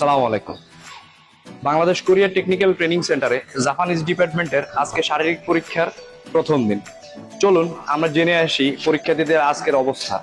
সালাম আলাইকুম। Bangladesh Korea technical training সেন্টারে জাপানিজ ডিপার্টমেন্টের আজকে শারীরিক পরীক্ষার প্রথম দিন। চলুন, আমরা জেনে আসি পরীক্ষার্থীদের আজকের অবস্থা।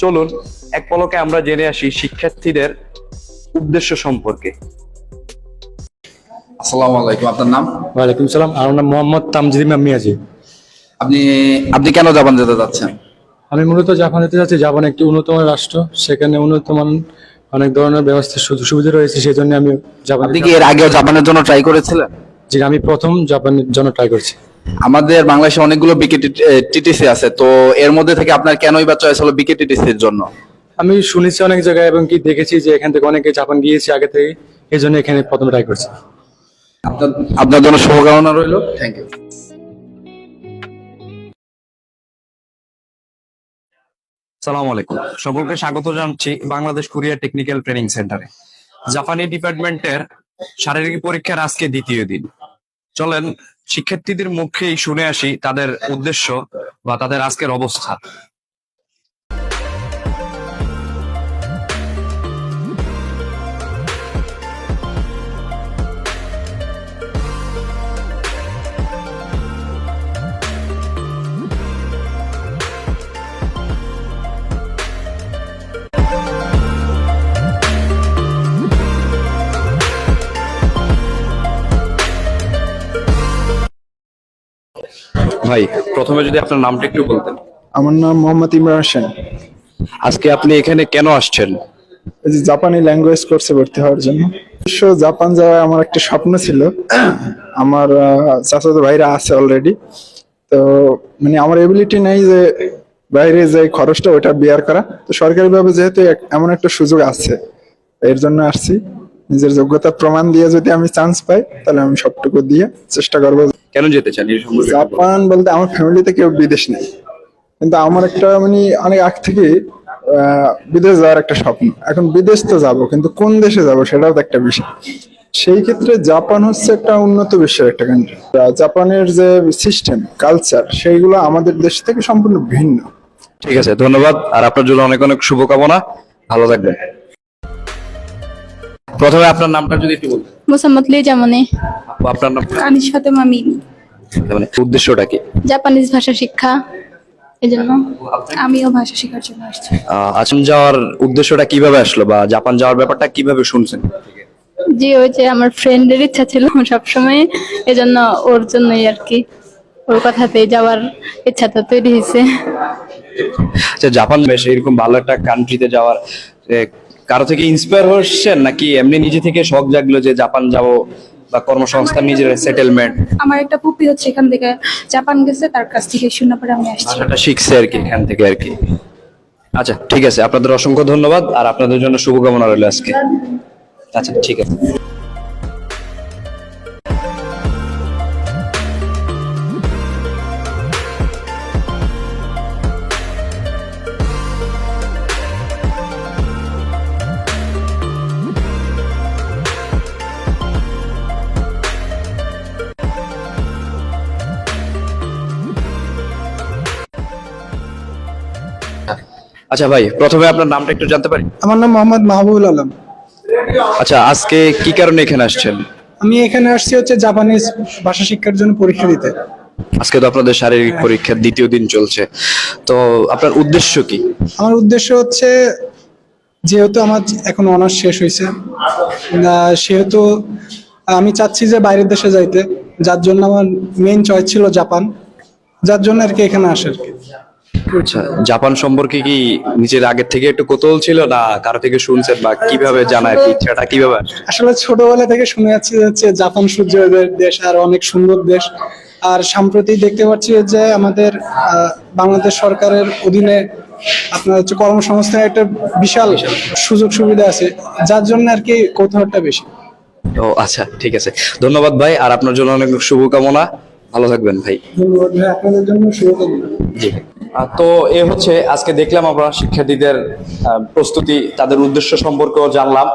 চলুন এক পলকে আমরা জেনে আসি শিক্ষার্থীদের উদ্দেশ্য সম্পর্কে। আসসালামু আলাইকুম আপনার নাম? ওয়ালাইকুম সালাম আমার নাম মোহাম্মদ তামজিদ ইমাম মিয়াজি। আপনি আপনি কেন জাপান যেতে যাচ্ছেন? আমি মূলত জাপান যেতে যাচ্ছি জাপান একটি উন্নত মানের রাষ্ট্র সেখানে উন্নত মান অনেক ধরনের ব্যবস্থা সুযোগ সুবিধা রয়েছে সেই জন্য আমি জাপান আপনি কি এর আগেও জাপানের জন্য ট্রাই করেছিলেন? যে আমি প্রথম জাপানের জন্য ট্রাই করছি। আমাদের বাংলাদেশে অনেকগুলো বিকেটিটিসি আছে তো এর মধ্যে থেকে আপনার কেনই বা চয়েস হলো বিকেটিটিসির জন্য? আমি শুনেছি অনেক জায়গায় এবং কি দেখেছি যে এখান থেকে অনেকে জাপান গিয়েছে আগে থেকে এই জন্য এখানে প্রথম ট্রাই করছি। আপনার আপনার জন্য শুভকামনা রইল থ্যাংক ইউ সালাম আলাইকুম। সকলকে স্বাগত জানাচ্ছি বাংলাদেশ কোরিয়া টেকনিক্যাল ট্রেনিং সেন্টারে। জাপানি ডিপার্টমেন্টের শারীরিক পরীক্ষার আজকে দ্বিতীয় দিন। চলেন শিক্ষার্থীদের মুখেই শুনে আসি তাদের উদ্দেশ্য বা তাদের আজকের অবস্থা। ভাই প্রথমে যদি আপনার নামটা একটু বলতেন। আমার নাম মোহাম্মদ ইমরান হোসেন। আজকে আপনি এখানে কেন আসছেন? জাপানি ল্যাঙ্গুয়েজ কোর্সে ভর্তি হওয়ার জন্য। অবশ্য জাপান যাওয়া আমার একটা স্বপ্ন ছিল। আমার চাচাতো ভাইরা আছে অলরেডি তো মানে আমার এবিলিটি নেই যে বাইরে যে খরচটা ওটা বিয়ার করা। তো সরকারিভাবে যেহেতু এমন একটা সুযোগ আছে এর জন্য আসছি। নিজের যোগ্যতা প্রমাণ দিয়ে যদি আমি চান্স পাই তাহলে আমি সবটুকু দিয়ে চেষ্টা করব। কেন যেতে চান। জাপান বলতে আমার ফ্যামিলিতে কেউ বিদেশ নেই। কিন্তু আমার একটা মানে অনেক আগ থেকে বিদেশ যাওয়ার একটা স্বপ্ন। এখন বিদেশ তো যাব কিন্তু কোন দেশে যাব সেটাও তো একটা বিষয়। সেই ক্ষেত্রে জাপান হচ্ছে একটা উন্নত বিশ্বের একটা কান্ট্রি জাপানের যে সিস্টেম কালচার সেইগুলো আমাদের দেশ থেকে সম্পূর্ণ ভিন্ন। ঠিক আছে ধন্যবাদ। আর আপনার জন্য অনেক অনেক শুভকামনা। ভালো থাকবেন। প্রথমে আপনার নামটা যদি একটু বলতেন। মোসাম্মদ লিজামনি। আপু, আপনার নাম? আনিস ফাতেমা মিমি। মানে উদ্দেশ্যটা কি? জাপানিজ ভাষা শিক্ষা। এজন্য আমিও ভাষা শেখার জন্য আসছি। আহ, আসাম যাওয়ার উদ্দেশ্যটা কীভাবে আসলো বা জাপান যাওয়ার ব্যাপারটা কীভাবে শুনছেন? জি ওই যে আমার ফ্রেন্ডের ইচ্ছা ছিল সবসময় এজন্য ওর জন্যই আর কি। ওর কথাতেই যাওয়ার ইচ্ছাটা তৈরি হয়েছে। আচ্ছা জাপান বেশ এরকম ভালো একটা কান্ট্রিতে যাওয়ার কারও থেকে ইন্সপায়ার হচ্ছেন নাকি এমনি নিজে থেকে শখ জাগলো যে জাপান যাব বা কর্মসংস্থান নিজের সেটেলমেন্ট আমার একটা পুপি হচ্ছে এখান থেকে জাপান গেছে তার কাছ থেকে শূন্য পরে আমি আসছি। ভাষাটা শিখছে আর কি এখান থেকে আর কি। আচ্ছা ঠিক আছে আপনাদের অসংখ্য ধন্যবাদ আর আপনাদের জন্য শুভকামনা রইল আজকে। আচ্ছা ঠিক আছে। আচ্ছা ভাই প্রথমে আপনার নামটা একটু জানতে পারি? আমার নাম মোহাম্মদ মাহবুবুল আলম। আচ্ছা আজকে কি কারণে এখানে আসছেন? আমি এখানে আসছি হচ্ছে জাপানিজ ভাষা শিক্ষার জন্য পরীক্ষা দিতে। আজকে তো আপনাদের শারীরিক পরীক্ষার দ্বিতীয় দিন চলছে। তো আপনার উদ্দেশ্য কি? আমার উদ্দেশ্য হচ্ছে যেহেতু আমার এখন অনার্স শেষ হয়েছে সেহেতু আমি চাচ্ছি যে বাইরের দেশে যাইতে। যার জন্য আমার মেইন চয়েস ছিল জাপান। যার জন্য আর কি এখানে আসে আর কি। আচ্ছা জাপান সম্পর্কে কি নিজের আগের থেকে একটু কৌতূহল ছিল না কারও থেকে শুনছেন বা কীভাবে জানার ইচ্ছাটা কীভাবে? আসলে ছোটবেলা থেকে শুনে যাচ্ছি হচ্ছে জাপান সূর্যোদয়ের দেশ আর অনেক সুন্দর দেশ। আর সাম্প্রতিক দেখতে পাচ্ছি যে আমাদের বাংলাদেশ সরকারের অধীনে আপনার হচ্ছে কর্মসংস্থানের একটা বিশাল সুযোগ সুবিধা আছে যার জন্য আর কি কৌতূহলটা বেশি। ও আচ্ছা ঠিক আছে। ধন্যবাদ ভাই আর আপনার জন্য অনেক শুভকামনা। ভালো থাকবেন ভাই। ধন্যবাদ ভাই আপনাদের জন্য শুভকামনা। জি তো এ হচ্ছে আজকে দেখলাম আমরা শিক্ষার্থীদের প্রস্তুতি তাদের উদ্দেশ্য সম্পর্কেও জানলাম।